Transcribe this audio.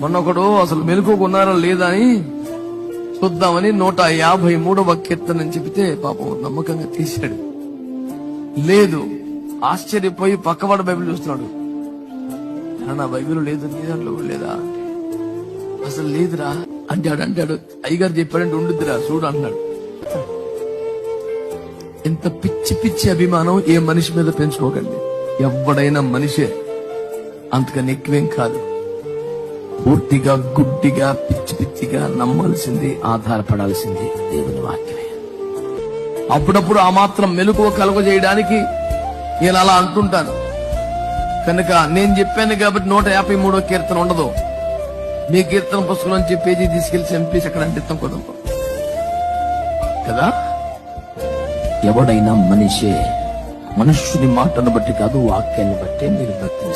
మొన్నొకడు అసలు మెలుకోకున్నారా లేదా అని చూద్దామని నూట యాభై మూడవ కీర్తనని చెబితే పాపం నమ్మకంగా తీశాడు. లేదు ఆశ్చర్యపోయి పక్కవాడు బైబిల్ చూస్తున్నాడు. నా బైబిల్ లేదు నీ దాంట్లో కూడా లేదా? అసలు లేదురా అంటాడు అంటాడు. అయ్యగారు చెప్పాడంటే ఉండుద్దిరా చూడు అన్నాడు ఇంత పిచ్చి పిచ్చి అభిమానం ఏ మనిషి మీద పెంచుకోకండి. ఎవడైనా మనిషే అంతకని ఎక్కువేం కాదు. పూర్తిగా గుడ్డిగా పిచ్చి పిచ్చిగా నమ్మాల్సింది ఆధారపడాల్సింది దేవుని వాక్యమే. అప్పుడప్పుడు ఆ మాత్రం మెలకువ కలుగ చేయడానికి నేను అలా అంటుంటాను. కనుక నేను చెప్పాను కాబట్టి నూట యాభై మూడో కీర్తన ఉండదు. మీ కీర్తన పుస్తకం నుంచి పేజీ తీసుకెళ్ళి చంపేసి అక్కడ అంటిస్తాం కొద్దాం. కదా? ఎవడైనా మనిషే మనుష్యుని మాటను బట్టి కాదు వాక్యాన్ని బట్టి మీరు భక్తిని